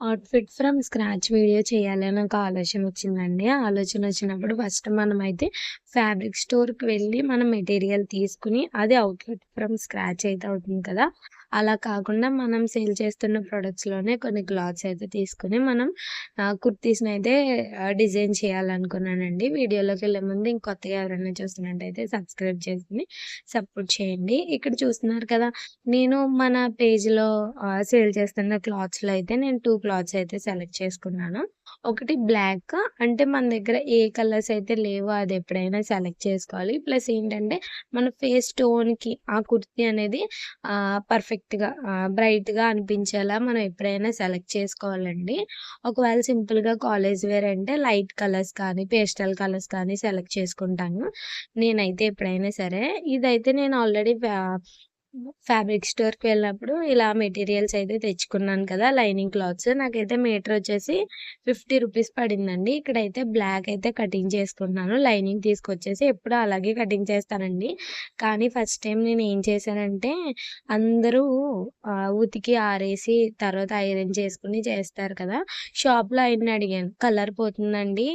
Outfit from scratch video చేయాలి అని ఒక ఆలోచన వచ్చిందండి. ఆలోచన వచ్చినప్పుడు ఫస్ట్ మనమైతే ఫ్యాబ్రిక్ స్టోర్‌కి వెళ్ళి మనం మెటీరియల్ తీసుకొని అది అవుట్‌ఫిట్ ఫ్రమ్ స్క్రాచ్ అయితే అవుతుంది కదా! అలా కాకుండా మనం సేల్ చేస్తున్న ప్రొడక్ట్స్‌లోనే కొన్ని క్లాత్స్ అయితే తీసుకొని మనం కుర్తీస్ని అయితే డిజైన్ చేయాలనుకున్నానండి. వీడియోలోకి వెళ్ళే ముందు ఇంకొత్తగా ఎవరైనా చూస్తున్నట్టయితే సబ్స్క్రైబ్ చేసుకొని సపోర్ట్ చేయండి. ఇక్కడ చూస్తున్నారు కదా! నేను మన పేజ్‌లో సేల్ చేస్తున్న క్లాత్స్‌లో అయితే నేను టూ క్లాత్స్ అయితే సెలెక్ట్ చేసుకున్నాను. ఒకటి బ్లాక్ అంటే మన దగ్గర ఏ కలర్స్ అయితే లేవో అది ఎప్పుడైనా సెలెక్ట్ చేసుకోవాలి. ప్లస్ ఏంటంటే మన ఫేస్ టోన్‌కి ఆ కుర్తీ అనేది పర్ఫెక్ట్ పర్ఫెక్ట్‌గా బ్రైట్‌గా అనిపించేలా మనం ఎప్పుడైనా సెలెక్ట్ చేసుకోవాలండి. ఒకవేళ సింపుల్‌గా కాలేజ్ వేర్ అంటే లైట్ కలర్స్ కానీ, పేస్టల్ కలర్స్ కానీ సెలెక్ట్ చేసుకుంటాను. నేనైతే ఎప్పుడైనా సరే ఇదైతే నేను ఆల్రెడీ ఫ్యాబ్రిక్ స్టోర్‌కి వెళ్ళినప్పుడు ఇలా మెటీరియల్స్ అయితే తెచ్చుకున్నాను కదా! లైనింగ్ క్లాత్స్ నాకైతే మీటర్ వచ్చేసి 50 రూపీస్ పడిందండి. ఇక్కడైతే బ్లాక్ అయితే కటింగ్ చేసుకుంటున్నాను. లైనింగ్ తీసుకొచ్చేసి ఎప్పుడూ అలాగే కటింగ్ చేస్తానండి. కానీ ఫస్ట్ టైం నేను ఏం చేశానంటే అందరూ ఉతికి ఆరేసి తర్వాత ఐరన్ చేసుకుని చేస్తారు కదా! షాప్‌లో ఆయన్ని అడిగాను. కలర్ పోతుందండి.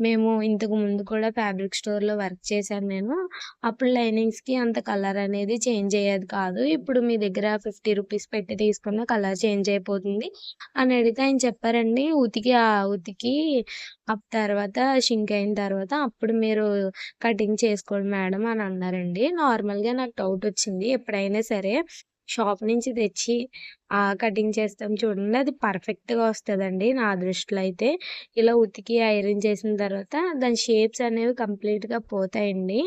మేము ఇంతకు ముందు కూడా ఫ్యాబ్రిక్ స్టోర్‌లో వర్క్ చేశాను నేను. అప్పుడు లైనింగ్స్‌కి అంత కలర్ అనేది చేంజ్ అయ్యేది కాదు. ఇప్పుడు మీ దగ్గర 50 రూపీస్ పెట్టి తీసుకున్న కలర్ చేంజ్ అయిపోతుంది అని అడిగితే ఆయన చెప్పారండి. ఉతికి ఆ ఉతికి ఆ తర్వాత షింక్ అయిన తర్వాత అప్పుడు మీరు కటింగ్ చేసుకోండి మేడం అని అన్నారండి. నార్మల్‌గా నాకు డౌట్ వచ్చింది. ఎప్పుడైనా సరే షాప్ నుంచి తెచ్చి కటింగ్ చేస్తాం చూడండి అది పర్ఫెక్ట్‌గా వస్తుందండి నా దృష్టిలో అయితే. ఇలా ఉతికి ఐరన్ చేసిన తర్వాత దాని షేప్స్ అనేవి కంప్లీట్‌గా పోతాయండి.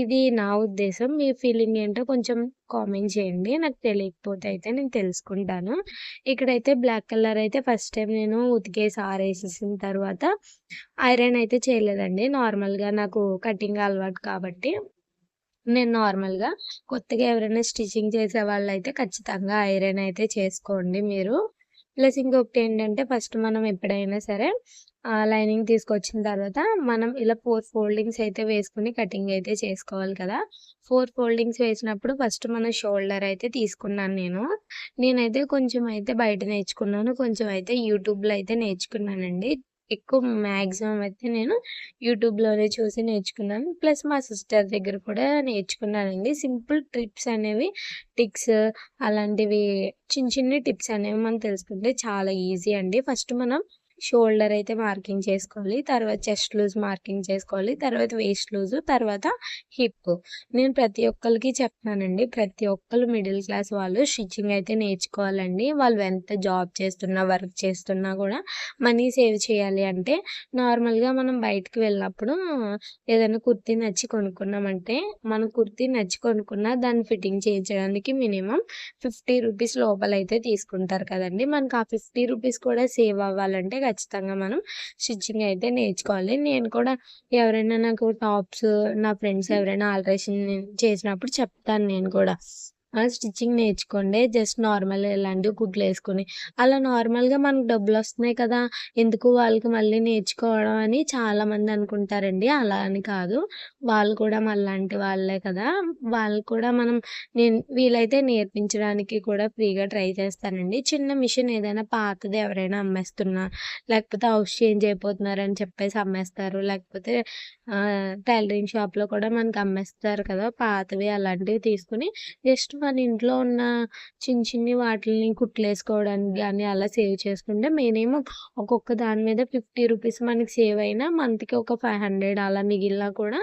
ఇది నా ఉద్దేశం. మీ ఫీలింగ్ ఏంటో కొంచెం కామెంట్ చేయండి. నాకు తెలియకపోతే అయితే నేను తెలుసుకుంటాను. ఇక్కడైతే బ్లాక్ కలర్ అయితే ఫస్ట్ టైం నేను ఉతికేసి ఆరేసేసిన తర్వాత ఐరన్ అయితే చేయలేదండి. నార్మల్‌గా నాకు కటింగ్ అలవాటు కాబట్టి నేను నార్మల్‌గా కొత్తగా ఎవరైనా స్టిచ్చింగ్ చేసే వాళ్ళైతే ఖచ్చితంగా ఐరన్ అయితే చేసుకోండి మీరు. ప్లస్ ఇంకొకటి ఏంటంటే ఫస్ట్ మనం ఎప్పుడైనా సరే లైనింగ్ తీసుకొచ్చిన తర్వాత మనం ఇలా ఫోర్ ఫోల్డింగ్స్ అయితే వేసుకుని కటింగ్ అయితే చేసుకోవాలి కదా! ఫోర్ ఫోల్డింగ్స్ వేసినప్పుడు ఫస్ట్ మన షోల్డర్ అయితే తీసుకున్నాను నేను. నేనైతే కొంచెం అయితే బయట నేర్చుకున్నాను. కొంచెం అయితే యూట్యూబ్‌లో అయితే నేర్చుకున్నానండి. ఎక్కువ మ్యాక్సిమం అయితే నేను యూట్యూబ్‌లోనే చూసి నేర్చుకున్నాను. ప్లస్ మా సిస్టర్ దగ్గర కూడా నేర్చుకున్నానండి. సింపుల్ ట్రిప్స్ అనేవి టిక్స్ అలాంటివి చిన్న చిన్ని టిప్స్ అనేవి మనం తెలుసుకుంటే చాలా ఈజీ అండి. ఫస్ట్ మనం షోల్డర్ అయితే మార్కింగ్ చేసుకోవాలి. తర్వాత చెస్ట్ లూజ్ మార్కింగ్ చేసుకోవాలి. తర్వాత వేస్ట్ లూజ్, తర్వాత హిప్. నేను ప్రతి ఒక్కరికి చెప్తున్నానండి. ప్రతి ఒక్కరు మిడిల్ క్లాస్ వాళ్ళు స్టిచ్చింగ్ అయితే నేర్చుకోవాలండి. వాళ్ళు ఎంత జాబ్ చేస్తున్నా, వర్క్ చేస్తున్నా కూడా మనీ సేవ్ చేయాలి అంటే నార్మల్‌గా మనం బయటికి వెళ్ళినప్పుడు ఏదైనా కుర్తీ నచ్చి కొనుక్కున్నామంటే మన కుర్తీ నచ్చి కొనుక్కున్నా దాన్ని ఫిట్టింగ్ చేయించడానికి మినిమమ్ 50 రూపీస్ లోపల అయితే తీసుకుంటారు కదండి మనకు ఆ 50 రూపీస్ కూడా సేవ్ అవ్వాలంటే ఖచ్చితంగా మనం స్టిచ్చింగ్ అయితే నేర్చుకోవాలి. నేను కూడా ఎవరైనా నాకు టాప్స్ నా ఫ్రెండ్స్ ఎవరైనా ఆల్టరేషన్ చేసినప్పుడు చెప్తాను నేను కూడా. స్టిచ్చింగ్ నేర్చుకోండి. జస్ట్ నార్మల్ ఇలాంటివి వేసుకుని అలా నార్మల్‌గా మనకు డబ్బులు వస్తున్నాయి కదా! ఎందుకు వాళ్ళకి మళ్ళీ నేర్చుకోవడం అని చాలామంది అనుకుంటారండి. అలా అని కాదు. వాళ్ళు కూడా మనలాంటి వాళ్ళే కదా! వాళ్ళు కూడా మనం నేను వీలైతే నేర్పించడానికి కూడా ఫ్రీగా ట్రై చేస్తానండి. చిన్న మిషన్ ఏదైనా పాతది ఎవరైనా అమ్మేస్తున్నా లేకపోతే హౌస్ చేంజ్ అయిపోతున్నారని చెప్పేసి అమ్మేస్తారు. లేకపోతే టైలరింగ్ షాప్‌లో కూడా మనకు అమ్మేస్తారు కదా! పాతవి అలాంటివి తీసుకొని జస్ట్ మన ఇంట్లో ఉన్న చిన్ని చిన్ని వాటిల్ని కుట్లేసుకోవడానికి కానీ అలా సేవ్ చేసుకుంటే మేనేమో ఒక్కొక్క దాని మీద 50 రూపీస్ మనకి సేవ్ అయినా మంత్‌కి ఒక 500 అలా మిగిలినా కూడా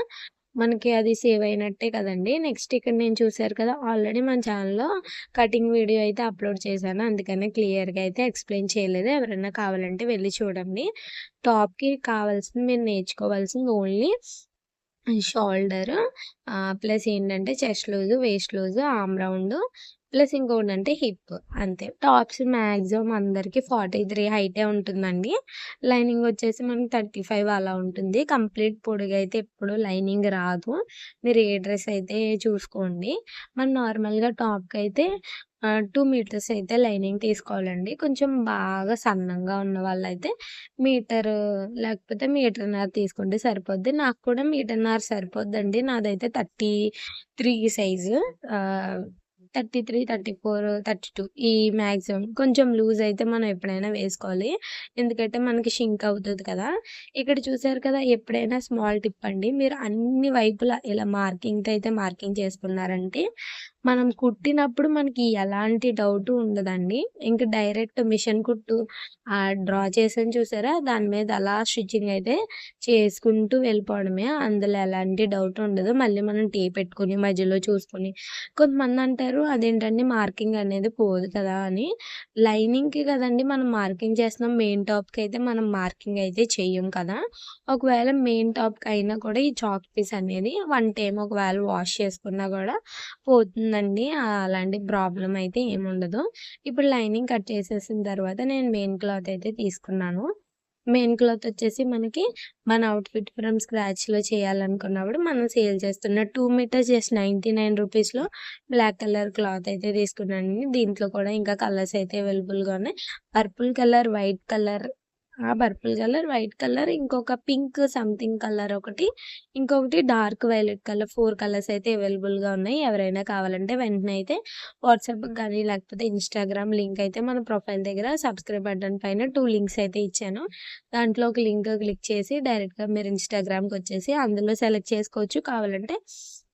మనకి అది సేవ్ అయినట్టే కదండి నెక్స్ట్ ఇక్కడ నేను చూశారు కదా! ఆల్రెడీ మన ఛానల్‌లో కటింగ్ వీడియో అయితే అప్లోడ్ చేశాను. అందుకనే క్లియర్‌గా అయితే ఎక్స్‌ప్లెయిన్ చేయలేదు. ఎవరైనా కావాలంటే వెళ్ళి చూడండి. టాప్‌కి కావాల్సింది మీరు నేర్చుకోవాల్సింది ఓన్లీ షోల్డర్ ప్లస్ ఏంటంటే chest loose, waist loose, arm round plus ఇంకోటంటే hip అంతే. టాప్స్ మ్యాక్సిమమ్ అందరికీ ఫార్టీ త్రీ హైటే ఉంటుందండి. లైనింగ్ వచ్చేసి మనకి 35 అలా ఉంటుంది. కంప్లీట్ పొడుగైతే ఎప్పుడు లైనింగ్ రాదు. మీరు ఏ డ్రెస్ అయితే చూసుకోండి. మనం నార్మల్‌గా టాప్కి అయితే టూ మీటర్స్ అయితే లైనింగ్ తీసుకోవాలండి. కొంచెం బాగా సన్నంగా ఉన్న వాళ్ళైతే మీటర్ లేకపోతే మీటర్‌న్నర తీసుకుంటే సరిపోద్ది. నాకు కూడా మీటర్‌న్నర సరిపోద్దండి. నాదైతే 33 size thirty three thirty four thirty two ఈ మ్యాక్సిమం కొంచెం లూజ్ అయితే మనం ఎప్పుడైనా వేసుకోవాలి ఎందుకంటే మనకి షింక్ అవుతుంది కదా ఇక్కడ చూసారు కదా ఎప్పుడైనా స్మాల్ టిప్ అండి మీరు అన్ని వైపులా ఇలా మార్కింగ్తో అయితే మార్కింగ్ చేసుకున్నారంటే మనం కుట్టినప్పుడు మనకి ఎలాంటి డౌట్ ఉండదండి. ఇంకా డైరెక్ట్ మిషన్ కుట్టు ఆ డ్రా చేసాను చూసారా? దాని మీద అలా స్టిచ్చింగ్ అయితే చేసుకుంటూ వెళ్ళిపోవడమే. అందులో ఎలాంటి డౌట్ ఉండదు. మళ్ళీ మనం టీ పెట్టుకుని మధ్యలో చూసుకొని. కొంతమంది అంటారు అదేంటండి మార్కింగ్ అనేది పోదు కదా అని. లైనింగ్కి కదండి మనం మార్కింగ్ చేస్తున్నాం. మెయిన్ టాప్కి అయితే మనం మార్కింగ్ అయితే చెయ్యం కదా. ఒకవేళ మెయిన్ టాప్కి అయినా కూడా ఈ చాక్ పీస్ అనేది వన్ టైం ఒకవేళ వాష్ చేసుకున్నా కూడా పోతుంది పోతుందండి అలాంటి ప్రాబ్లం అయితే ఏముండదు ఇప్పుడు లైనింగ్ కట్ చేసేసిన తర్వాత నేను మెయిన్ క్లాత్ అయితే తీసుకున్నాను. మెయిన్ క్లాత్ వచ్చేసి మనకి మన అవుట్ఫిట్ ఫ్రమ్ స్క్రాచ్లో చేయాలనుకున్నప్పుడు మనం సేల్ చేస్తున్న two metres just ninety nine రూపీస్లో బ్లాక్ కలర్ క్లాత్ అయితే తీసుకున్నాను. దీంట్లో కూడా ఇంకా కలర్స్ అయితే అవైలబుల్గా ఉన్నాయి. పర్పుల్ కలర్ వైట్ కలర్ ఆ పర్పుల్ కలర్ వైట్ కలర్ ఇంకొక పింక్ సంథింగ్ కలర్ ఒకటి ఇంకొకటి dark violet colour. Four colours అయితే అవైలబుల్గా ఉన్నాయి. ఎవరైనా కావాలంటే వెంటనే అయితే వాట్సాప్ కానీ లేకపోతే ఇన్స్టాగ్రామ్ లింక్ అయితే మన ప్రొఫైల్ దగ్గర సబ్స్క్రైబ్ బటన్ పైన టూ లింక్స్ అయితే ఇచ్చాను. దాంట్లో ఒక లింక్ క్లిక్ చేసి డైరెక్ట్గా మీరు ఇన్స్టాగ్రామ్కి వచ్చేసి అందులో సెలెక్ట్ చేసుకోవచ్చు. కావాలంటే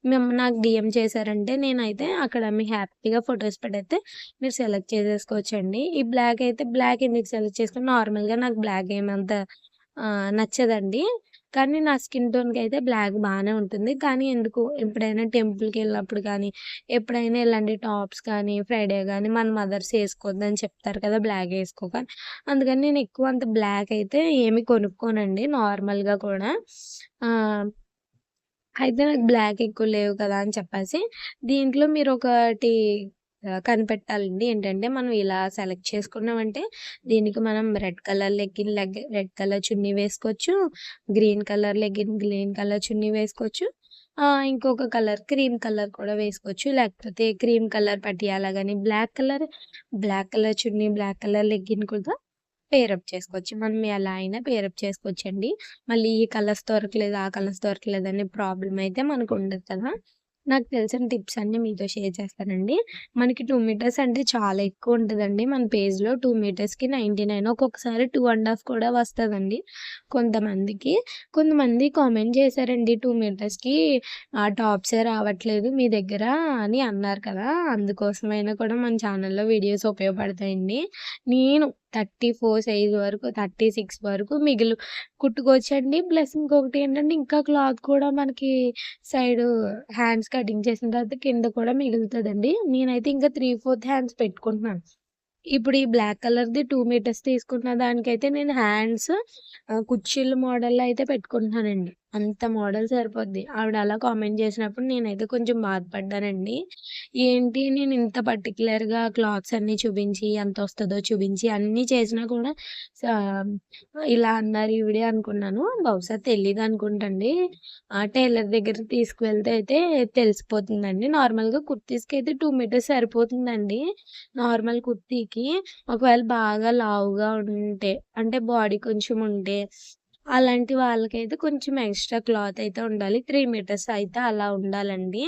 మేము నాకు డిఎం చేశారంటే నేనైతే అక్కడ మీ హ్యాపీగా ఫొటోస్ పెడితే మీరు సెలెక్ట్ చేసేసుకోవచ్చండి. ఈ బ్లాక్ అయితే బ్లాక్ ఎందుకు సెలెక్ట్ చేసుకుని నార్మల్గా నాకు బ్లాక్ ఏమంత నచ్చదండి. కానీ నా స్కిన్ టోన్కి అయితే బ్లాక్ బాగానే ఉంటుంది. కానీ ఎందుకు? ఎప్పుడైనా టెంపుల్కి వెళ్ళినప్పుడు కానీ ఎప్పుడైనా ఇలాంటి టాప్స్ కానీ ఫ్రైడే కానీ మన మదర్స్ వేసుకోవద్దని చెప్తారు కదా బ్లాక్ వేసుకోకని అందుకని నేను ఎక్కువ అంత బ్లాక్ అయితే ఏమి కొనుక్కోనండి. నార్మల్గా కూడా. అయితే నాకు బ్లాక్ ఎక్కువ లేవు కదా అని చెప్పేసి దీంట్లో మీరు ఒకటి కనిపెట్టాలండి. ఏంటంటే మనం ఇలా సెలెక్ట్ చేసుకున్నామంటే దీనికి మనం red colour legging leg red colour chunni వేసుకోవచ్చు green colour legging green colour chunni వేసుకోవచ్చు ఇంకొక కలర్ క్రీమ్ కలర్ కూడా వేసుకోవచ్చు. లేకపోతే క్రీమ్ కలర్ పట్టియాల కానీ black colour black colour chunni black colour legging కూడా పేరప్ చేసుకోవచ్చు. మనం ఎలా అయినా పేరప్ చేసుకోవచ్చండి. మళ్ళీ ఈ కలర్స్ దొరకలేదు ఆ కలర్స్ దొరకలేదు అనే ప్రాబ్లం అయితే మనకు ఉండదు కదా. నాకు తెలిసిన టిప్స్ అన్నీ మీతో షేర్ చేస్తానండి. మనకి టూ మీటర్స్ అంటే చాలా ఎక్కువ ఉంటుందండి. మన పేజ్లో టూ మీటర్స్కి నైంటీ నైన్ ఒక్కొక్కసారి టూ అండ్ హాఫ్ కూడా వస్తుందండి కొంతమందికి. కొంతమంది కామెంట్ చేశారండి టూ మీటర్స్కి ఆ టాప్సే రావట్లేదు మీ దగ్గర అని అన్నారు కదా. అందుకోసమైనా కూడా మన ఛానల్లో వీడియోస్ ఉపయోగపడతాయండి. నేను థర్టీ ఫోర్ సైజ్ వరకు థర్టీ సిక్స్ వరకు మిగిలి కుట్టుకోవచ్చండి. ప్లస్ ఇంకొకటి ఏంటంటే ఇంకా క్లాత్ కూడా మనకి సైడ్ హ్యాండ్స్ కటింగ్ చేసిన తర్వాత కింద కూడా మిగులుతుందండి. నేనైతే ఇంకా త్రీ ఫోర్త్ హ్యాండ్స్ పెట్టుకుంటున్నాను. ఇప్పుడు ఈ బ్లాక్ కలర్ది టూ మీటర్స్ తీసుకున్న దానికైతే నేను హ్యాండ్స్ కుర్చీలు మోడల్లో అయితే పెట్టుకుంటున్నానండి. అంత మోడల్ సరిపోద్ది. ఆవిడ అలా కామెంట్ చేసినప్పుడు నేనైతే కొంచెం బాధపడ్డానండి. ఏంటి నేను ఇంత పర్టికులర్గా క్లాత్స్ అన్నీ చూపించి ఎంత వస్తుందో చూపించి అన్నీ చేసినా కూడా ఇలా అన్నారు ఈవిడే అనుకున్నాను. బహుశా తెలియదు అనుకుంటండి. ఆ టైలర్ దగ్గర తీసుకువెళ్తే అయితే తెలిసిపోతుందండి. నార్మల్గా కుర్తీస్కి అయితే టూ మీటర్స్ సరిపోతుందండి. నార్మల్ కుర్తీకి. ఒకవేళ బాగా లావుగా ఉంటే అంటే బాడీ కొంచెం ఉంటే అలాంటి వాళ్ళకైతే కొంచెం ఎక్స్ట్రా క్లాత్ అయితే ఉండాలి. త్రీ మీటర్స్ అయితే అలా ఉండాలండి.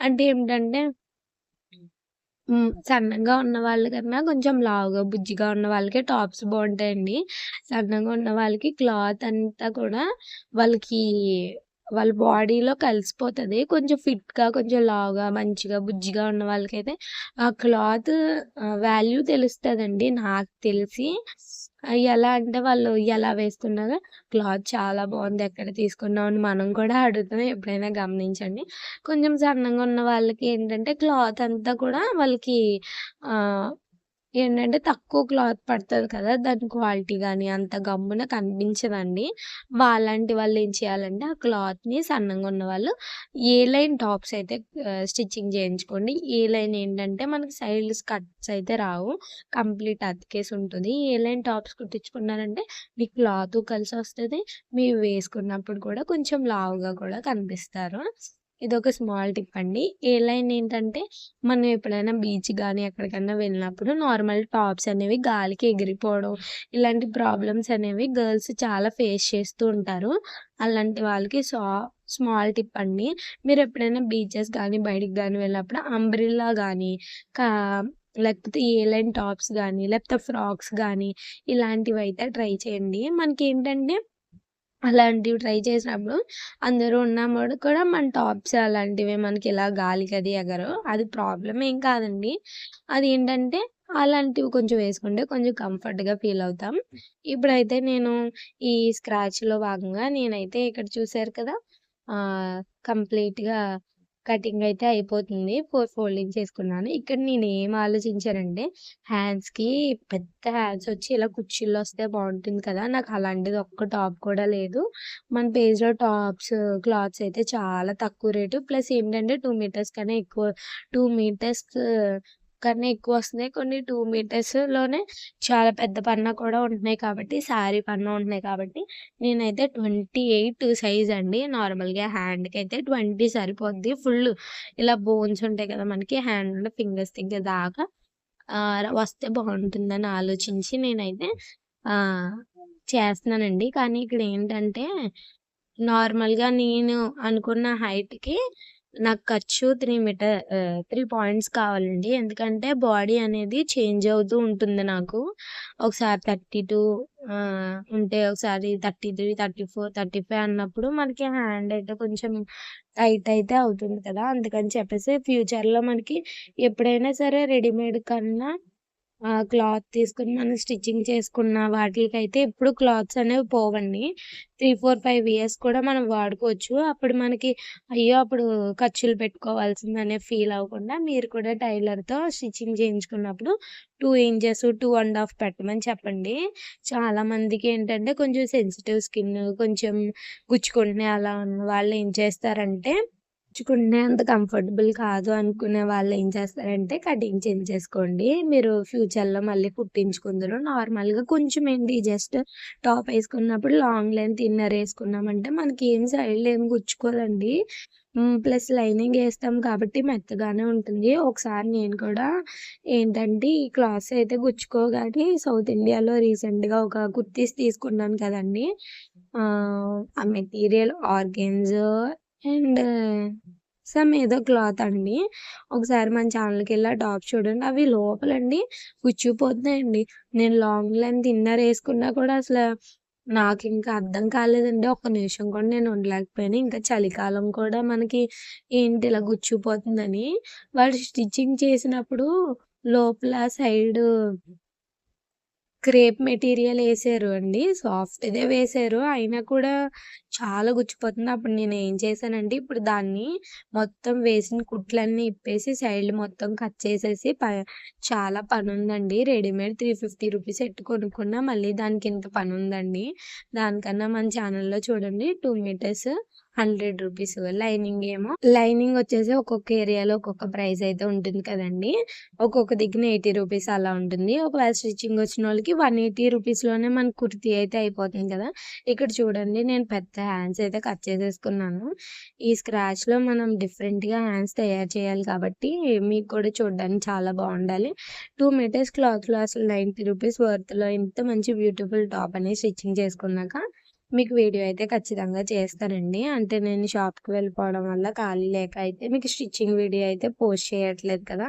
అంటే ఏమిటంటే సన్నగా ఉన్న వాళ్ళకన్నా కొంచెం లావుగా బుజ్జిగా ఉన్న వాళ్ళకి టాప్స్ బాగుంటాయండి. సన్నగా ఉన్న వాళ్ళకి క్లాత్ అంతా కూడా వాళ్ళకి వాళ్ళ బాడీలో కలిసిపోతుంది. కొంచెం ఫిట్గా కొంచెం లావుగా మంచిగా బుజ్జిగా ఉన్న వాళ్ళకైతే ఆ క్లాత్ వాల్యూ తెలుస్తుందండి నాకు తెలిసి. ఎలా అంటే వాళ్ళు ఎలా వేస్తున్నారో క్లాత్ చాలా బాగుంది ఎక్కడ తీసుకున్నావు అని మనం కూడా అడుగుతాం. ఎప్పుడైనా గమనించండి. కొంచెం సన్నగా ఉన్న వాళ్ళకి ఏంటంటే క్లాత్ అంతా కూడా వాళ్ళకి ఏంటంటే తక్కువ క్లాత్ పడుతుంది కదా దాని క్వాలిటీ కానీ అంత గమ్మున కనిపించదండి. వాళ్ళంటి వాళ్ళు ఏం చేయాలంటే ఆ క్లాత్ని సన్నంగా ఉన్న వాళ్ళు ఏ లైన్ టాప్స్ అయితే స్టిచ్చింగ్ చేయించుకోండి. ఏ లైన్ ఏంటంటే మనకి సైడ్స్ కట్స్ అయితే రావు. కంప్లీట్ అతికేసి ఉంటుంది. ఏ లైన్ టాప్స్ కుట్టించుకున్నారంటే మీ క్లాత్ కలిసి వస్తుంది మీరు వేసుకున్నప్పుడు కూడా కొంచెం లావుగా కూడా కనిపిస్తారు. ఇది ఒక స్మాల్ టిప్ అండి. ఏ లైన్ ఏంటంటే, మనం ఎప్పుడైనా బీచ్ కానీ ఎక్కడికైనా వెళ్ళినప్పుడు నార్మల్ టాప్స్ అనేవి గాలికి ఎగిరిపోవడం, ఇలాంటి ప్రాబ్లమ్స్ అనేవి గర్ల్స్ చాలా ఫేస్ చేస్తూ ఉంటారు. అలాంటి వాళ్ళకి సా స్మాల్ టిప్ అండి. మీరు ఎప్పుడైనా బీచెస్ కానీ బయటికి కానీ వెళ్ళినప్పుడు అంబ్రెల్లా కానీ కా లేకపోతే ఏ లైన్ టాప్స్ కానీ లేకపోతే ఫ్రాక్స్ కానీ ఇలాంటివి అయితే ట్రై చేయండి. మనకి ఏంటంటే అలాంటివి ట్రై చేసినప్పుడు అందరూ ఉన్నప్పుడు కూడా మన టాప్స్ అలాంటివి మనకి ఇలా గాలికి అది ఎగరు అది ప్రాబ్లం ఏం కాదండి. ఏంటంటే అలాంటివి కొంచెం వేసుకుంటే కొంచెం కంఫర్ట్‌గా ఫీల్ అవుతాం. ఇప్పుడైతే నేను ఈ స్క్రాచ్‌లో భాగంగా నేనైతే ఇక్కడ చూసారు కదా! కంప్లీట్‌గా కటింగ్ అయితే అయిపోతుంది. ఫోర్ ఫోల్డింగ్ చేసుకున్నాను. ఇక్కడ నేనేం ఆలోచించానంటే హ్యాండ్స్‌కి పెద్ద హ్యాండ్స్ వచ్చి ఇలా కుర్చీల్లో వస్తే బాగుంటుంది కదా! నాకు అలాంటిది ఒక్క టాప్ కూడా లేదు. మన పేజ్‌లో టాప్స్, క్లాత్స్ అయితే చాలా తక్కువ రేటు. ప్లస్ ఏంటంటే టూ మీటర్స్ కన్నా ఎక్కువ టూ మీటర్స్ కన్నా ఎక్కువ వస్తున్నాయి. కొన్ని టూ మీటర్స్‌లోనే చాలా పెద్ద పన్నా కూడా ఉంటున్నాయి కాబట్టి, శారీ పన్నా ఉంటున్నాయి కాబట్టి, నేనైతే 28 సైజ్ అండి. నార్మల్‌గా హ్యాండ్కి అయితే ట్వంటీ సరిపోద్ది. ఫుల్ ఇలా బోన్స్ ఉంటాయి కదా! మనకి హ్యాండ్ ఫింగర్స్ దగ్గర దాకా వస్తే బాగుంటుందని ఆలోచించి నేనైతే చేస్తున్నానండి. కానీ ఇక్కడ ఏంటంటే నార్మల్‌గా నేను అనుకున్న హైట్‌కి నాకు ఖర్చు త్రీ మీటర్ త్రీ పాయింట్స్ కావాలండి. ఎందుకంటే బాడీ అనేది చేంజ్ అవుతూ ఉంటుంది నాకు. ఒకసారి థర్టీ టూ ఉంటే ఒకసారి 33, 34, 35 అన్నప్పుడు మనకి హ్యాండ్ అయితే కొంచెం టైట్ అయితే అవుతుంది కదా! అందుకని చెప్పేసి ఫ్యూచర్‌లో మనకి ఎప్పుడైనా సరే రెడీమేడ్ కన్నా క్లాత్ తీసుకొని మనం స్టిచ్చింగ్ చేసుకున్న వాటిలకైతే ఎప్పుడు క్లాత్స్ అనేవి పోవండి. 3, 4, 5 ఇయర్స్ కూడా మనం వాడుకోవచ్చు. అప్పుడు మనకి అయ్యో! అప్పుడు ఖర్చులు పెట్టుకోవాల్సిందనే ఫీల్ అవ్వకుండా మీరు కూడా టైలర్‌తో stitching చేయించుకున్నప్పుడు two inches, two and half పెట్టమని చెప్పండి. చాలా మందికి ఏంటంటే కొంచెం సెన్సిటివ్ స్కిన్ కొంచెం గుచ్చుకుంటున్నాయి అలా ఉన్న వాళ్ళు ఏం చేస్తారంటే గుచ్చుకుంటే అంత కంఫర్టబుల్ కాదు అనుకునే వాళ్ళు ఏం చేస్తారంటే కటింగ్ చేంజ్ చేసుకోండి మీరు ఫ్యూచర్‌లో మళ్ళీ కుట్టించుకుందరు నార్మల్‌గా కొంచెం ఏంటి జస్ట్ టాప్ వేసుకున్నప్పుడు లాంగ్ లెంత్ ఇన్నర్ వేసుకున్నామంటే మనకి ఏం సైడ్ ఏం గుచ్చుకోదండి. ప్లస్ లైనింగ్ వేస్తాం కాబట్టి మెత్తగానే ఉంటుంది. ఒకసారి నేను కూడా ఏంటంటే ఈ క్లాత్స్ అయితే గుచ్చుకోగానే సౌత్ ఇండియాలో రీసెంట్‌గా ఒక కుర్తీస్ తీసుకున్నాను కదండీ! ఆ మెటీరియల్ ఆర్గెన్స్ అండ్ సమ్ ఏదో క్లాత్ అండి. ఒకసారి మన ఛానల్‌కెళ్ళి ఆ టాప్ చూడండి. అవి లోపలండి గుచ్చుకుపోతున్నాయండి. నేను లాంగ్ లెంత్ ఇన్నర్ ఏసుకున్నా కూడా అసల నాకింక అర్థం కాలేదండి. ఒక్క నిమిషం కూడా నేను ఉండలేకపోయాను. ఇంకా చలికాలం కూడా మనకి ఏంటి ఇలా గుచ్చుకుపోతుందని. వాళ్ళు స్టిచ్చింగ్ చేసినప్పుడు లోపల సైడు క్రేప్ మెటీరియల్ వేసారు అండి. సాఫ్ట్‌దే వేసారు అయినా కూడా చాలా గుచ్చిపోతుంది అప్పుడు నేను ఏం చేశానంటే ఇప్పుడు దాన్ని మొత్తం వేసిన కుట్లన్నీ ఇప్పేసి సైడ్ మొత్తం కట్ చేసేసి ప చాలా పనుందండి. రెడీమేడ్ 350 రూపీస్ ఎట్టు కొనుక్కున్నా మళ్ళీ దానికి ఇంత పని ఉందండి దానికన్నా మన ఛానల్‌లో చూడండి టూ మీటర్స్ 100 రూపీస్. లైనింగ్ ఏమో లైనింగ్ వచ్చేసి ఒక్కొక్క ఏరియాలో ఒక్కొక్క ప్రైస్ అయితే ఉంటుంది కదండి ఒక్కొక్క దిక్కున 80 రూపీస్ అలా ఉంటుంది. ఒకవేళ స్టిచ్చింగ్ వచ్చిన వాళ్ళకి వన్ ఎయిటీ రూపీస్‌లోనే మన కుర్తీ అయితే అయిపోతుంది కదా! ఇక్కడ చూడండి నేను పెద్ద హ్యాండ్స్ అయితే కట్ చేసేసుకున్నాను. ఈ స్క్రాచ్‌లో మనం డిఫరెంట్‌గా హ్యాండ్స్ తయారు చేయాలి కాబట్టి మీకు కూడా చూడడానికి చాలా బాగుండాలి టూ మీటర్స్ క్లాత్‌లో అసలు 90 రూపీస్ వర్త్‌లో ఇంత మంచి బ్యూటిఫుల్ టాప్ అనేది స్టిచ్చింగ్ చేసుకున్నాక మీకు వీడియో అయితే ఖచ్చితంగా చేస్తానండి. అంటే నేను షాప్‌కి వెళ్ళిపోవడం వల్ల ఖాళీ లేక అయితే మీకు స్టిచ్చింగ్ వీడియో అయితే పోస్ట్ చేయట్లేదు కదా!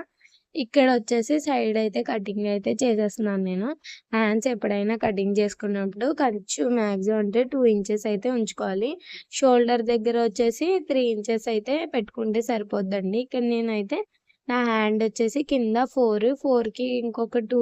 ఇక్కడ వచ్చేసి సైడ్ అయితే కటింగ్ అయితే చేసేస్తున్నాను నేను. హ్యాండ్స్ ఎప్పుడైనా కటింగ్ చేసుకున్నప్పుడు ఖర్చు మ్యాక్సిమం అంటే టూ ఇంచెస్ అయితే ఉంచుకోవాలి. షోల్డర్ దగ్గర వచ్చేసి త్రీ ఇంచెస్ అయితే పెట్టుకుంటే సరిపోద్దండి. ఇక్కడ నేనైతే నా హ్యాండ్ వచ్చేసి కింద 4, 4కి ఇంకొక టూ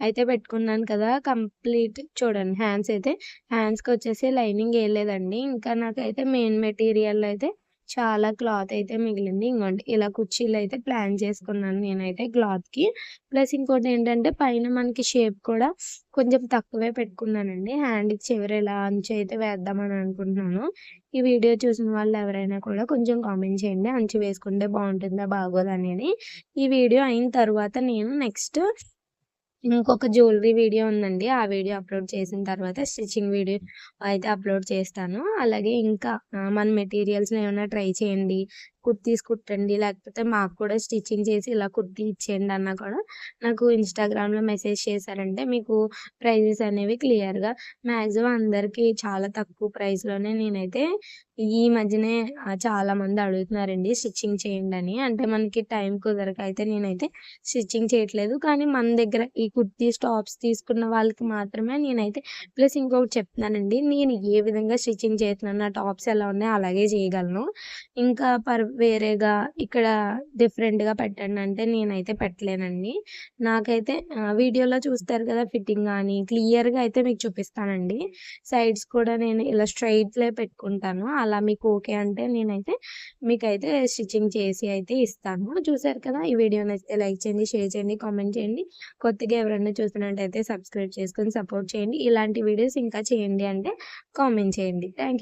అయితే పెట్టుకున్నాను కదా! కంప్లీట్ చూడండి హ్యాండ్స్ అయితే హ్యాండ్స్‌కి వచ్చేసి లైనింగ్ వేయలేదండి ఇంకా నాకైతే మెయిన్ మెటీరియల్ అయితే చాలా క్లాత్ అయితే మిగిలింది. ఇంకోటి ఇలా కుర్చీలు అయితే ప్లాన్ చేసుకున్నాను నేనైతే క్లాత్‌కి. ప్లస్ ఇంకోటి ఏంటంటే పైన మనకి షేప్ కూడా కొంచెం తక్కువే పెట్టుకున్నానండి. హ్యాండ్‌కి చివరి ఇలా అంచు అయితే వేద్దామని అనుకుంటున్నాను. ఈ వీడియో చూసిన వాళ్ళు ఎవరైనా కూడా కొంచెం కామెంట్ చేయండి. అంచు వేసుకుంటే బాగుంటుందా బాగోదా? అనేది. ఈ వీడియో అయిన తర్వాత నేను నెక్స్ట్ ఇంకొక జ్యువెలరీ వీడియో ఉందండి. ఆ వీడియో అప్‌లోడ్ చేసిన తర్వాత స్టిచ్చింగ్ వీడియో అయితే అప్‌లోడ్ చేస్తాను. అలాగే ఇంకా మన మెటీరియల్స్ని ఏమైనా ట్రై చేయండి. కుర్తీస్ కుట్టండి లేకపోతే మాకు కూడా స్టిచ్చింగ్ చేసి ఇలా కుర్తీ ఇచ్చేయండి అన్న కూడా నాకు ఇన్స్టాగ్రామ్లో మెసేజ్ చేశారంటే మీకు ప్రైజెస్ అనేవి క్లియర్గా మ్యాక్సిమం అందరికీ చాలా తక్కువ ప్రైస్లోనే నేనైతే ఈ మధ్యనే చాలా మంది అడుగుతున్నారండి స్టిచ్చింగ్ చేయండి అని. అంటే మనకి టైం కుదరక అయితే నేనైతే స్టిచ్చింగ్ చేయట్లేదు. కానీ మన దగ్గర ఈ కుర్తీస్ టాప్స్ తీసుకున్న వాళ్ళకి మాత్రమే నేనైతే ప్లస్ ఇంకొకటి చెప్తున్నానండి నేను ఏ విధంగా స్టిచ్చింగ్ చేస్తున్నాను నా టాప్స్ ఎలా ఉన్నాయో అలాగే చేయగలను. ఇంకా పర్ వేరేగా ఇక్కడ డిఫరెంట్గా పెట్టండి అంటే నేనైతే పెట్టలేనండి. నాకైతే వీడియోలో చూస్తారు కదా ఫిట్టింగ్ కానీ క్లియర్గా అయితే మీకు చూపిస్తానండి. సైడ్స్ కూడా నేను ఇలా స్ట్రైట్లే పెట్టుకుంటాను. అలా మీకు ఓకే అంటే నేనైతే మీకైతే స్టిచ్చింగ్ చేసి అయితే ఇస్తాను. చూసారు కదా ఈ వీడియో నచ్చితే లైక్ చేయండి షేర్ చేయండి కామెంట్ చేయండి. కొత్తగా ఎవరైనా చూస్తున్నట్టయితే సబ్స్క్రైబ్ చేసుకొని సపోర్ట్ చేయండి. ఇలాంటి వీడియోస్ ఇంకా చేయండి అంటే కామెంట్ చేయండి. థ్యాంక్